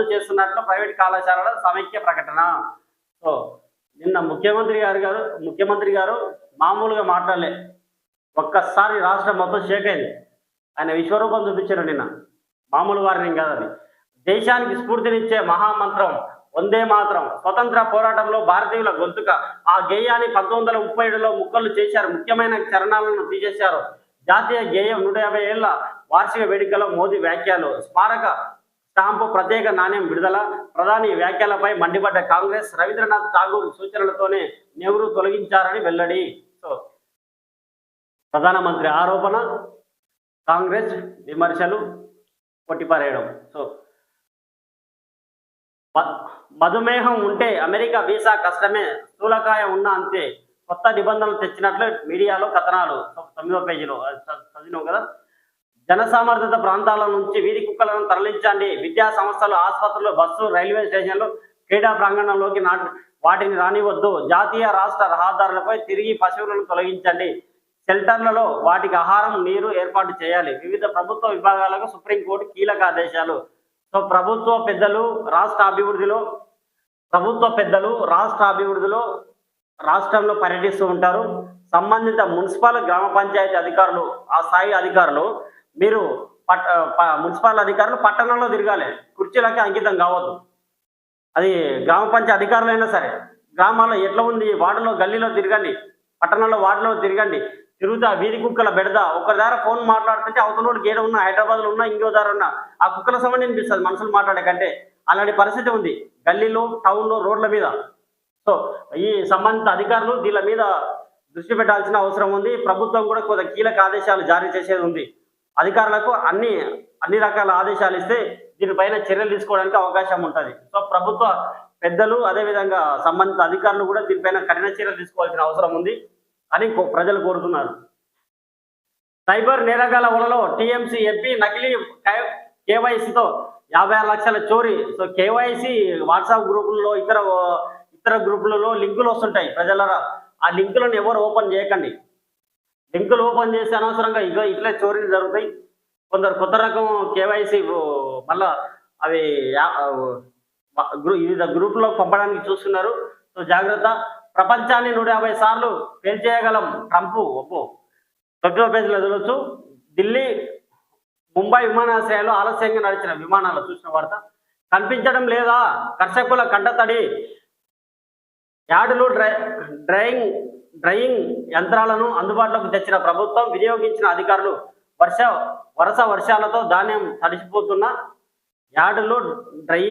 రద్దు చేస్తున్నట్లు ప్రైవేట్ కళాశాలల సమైక్య ప్రకటన. సో నిన్న ముఖ్యమంత్రి గారు గారు ముఖ్యమంత్రి గారు మామూలుగా మాట్లాడలే. ఒక్కసారి రాష్ట్రం మొత్తం షేక్ అయింది. ఆయన విశ్వరూపం చూపించారు నిన్న. మామూలు వారిని కాదని. దేశానికి స్ఫూర్తినిచ్చే మహామంత్రం వందే మాత్రం. స్వతంత్ర పోరాటంలో భారతీయుల గొంతుక. ఆ గేయాన్ని పంతొమ్మిది వందల ముప్పై ఏడులో ముక్కలు చేశారు. ముఖ్యమైన చరణాలను తీసేశారు. జాతీయ గేయం నూట యాభై ఏళ్ళ వార్షిక వేడుకలో మోదీ వ్యాఖ్యలు. స్మారక స్టాంపు ప్రత్యేక నాణ్యం విడుదల ప్రధాని వ్యాఖ్యలపై మండిపడ్డ కాంగ్రెస్ రవీంద్రనాథ్ ఠాగూర్ సూచనలతోనే నెహ్రూ తొలగించారని వెల్లడి. సో ప్రధానమంత్రి ఆరోపణ కాంగ్రెస్ విమర్శలు కొట్టిపారేయడం. సో మధుమేహం ఉంటే అమెరికా వీసా కష్టమే స్థూలకాయ ఉన్న అంతే. కొత్త నిబంధనలు తెచ్చినట్లు మీడియాలో కథనాలు. తొమ్మిదో పేజీలో చదివినావు కదా? జనసామర్థ్యత ప్రాంతాల నుంచి వీధి కుక్కలను తరలించండి. విద్యా సంస్థలు ఆసుపత్రులు బస్సు రైల్వే స్టేషన్లు క్రీడా ప్రాంగణంలోకి నాటి వాటిని రానివద్దు. జాతీయ రాష్ట్ర రహదారులపై తిరిగి పశువులను తొలగించండి. షెల్టర్లలో వాటికి ఆహారం నీరు ఏర్పాటు చేయాలి. వివిధ ప్రభుత్వ విభాగాలకు సుప్రీంకోర్టు కీలక ఆదేశాలు. సో ప్రభుత్వ పెద్దలు రాష్ట్ర అభివృద్ధిలో ప్రభుత్వ పెద్దలు రాష్ట్ర అభివృద్ధిలో రాష్ట్రంలో పర్యటిస్తూ ఉంటారు. సంబంధిత మున్సిపల్ గ్రామ పంచాయతీ అధికారులు ఆ స్థాయి అధికారులు మీరు పట్ ప- మున్సిపల్ అధికారులు పట్టణంలో తిరగాలి. కుర్చీలకి అంకితం కావద్దు. అది గ్రామ పంచాయతీ అధికారులైనా సరే గ్రామాల్లో ఎట్లా ఉంది వార్డులో గల్లీలో తిరగండి పట్టణంలో వార్డులో తిరగండి తిరుగుతా వీధి కుక్కల బెడద ఒక దార ఫోన్ మాట్లాడుతుంటే అవతల గేడ ఉన్నా హైదరాబాద్లో ఉన్నా ఇంకో దార ఉన్నా ఆ కుక్కల సమానం అనిపిస్తుంది మనుషులు మాట్లాడే కంటే. అలాంటి పరిస్థితి ఉంది. గల్లీలో టౌన్లో రోడ్ల మీద. సో ఈ సంబంధిత అధికారులు దీని మీద దృష్టి పెట్టాల్సిన అవసరం ఉంది. ప్రభుత్వం కూడా కొంత కీలక ఆదేశాలు జారీ చేసేది ఉంది. అధికారులకు అన్ని అన్ని రకాల ఆదేశాలు ఇస్తే దీనిపైన చర్యలు తీసుకోవడానికి అవకాశం ఉంటుంది. సో ప్రభుత్వ పెద్దలు అదేవిధంగా సంబంధిత అధికారులు కూడా దీనిపైన కఠిన చర్యలు తీసుకోవాల్సిన అవసరం ఉంది అని కో- ప్రజలు కోరుతున్నారు. సైబర్ నేరగాల వలలో టీఎంసీ ఎంపీ నకిలీ కేవైసీతో యాభై ఆరు లక్షల చోరీ. సో కేవైసీ వాట్సాప్ గ్రూపుల్లో ఇతర ఇతర గ్రూపులలో లింకులు వస్తుంటాయి ప్రజలరా. ఆ లింకులను ఎవరు ఓపెన్ చేయకండి. లింకులు ఓపెన్ చేసి అనవసరంగా ఇగో ఇట్లే చోరీలు జరుగుతాయి. కొందరు కొత్త రకం కేవైసీ మళ్ళా అవి వివిధ గ్రూపులో పంపడానికి చూస్తున్నారు. సో జాగ్రత్త. ప్రపంచాన్ని నూట యాభై సార్లు పేల్చేయగలం ట్రంప్ ఒప్పు. తొమ్మిదో పేజీలో చదవచ్చు ఢిల్లీ ముంబై విమానాశ్రయాలు ఆలస్యంగా నడిచిన విమానాలు చూసిన వార్త. కనిపించడం లేదా? కర్షకుల కంటతడి. యార్డులు డ్రై డ్రైయింగ్ డ్రైయింగ్ యంత్రాలను అందుబాటులోకి తెచ్చిన ప్రభుత్వం వినియోగించిన అధికారులు వర్ష వరుస వర్షాలతో ధాన్యం తడిసిపోతున్న యార్డులు డ్రై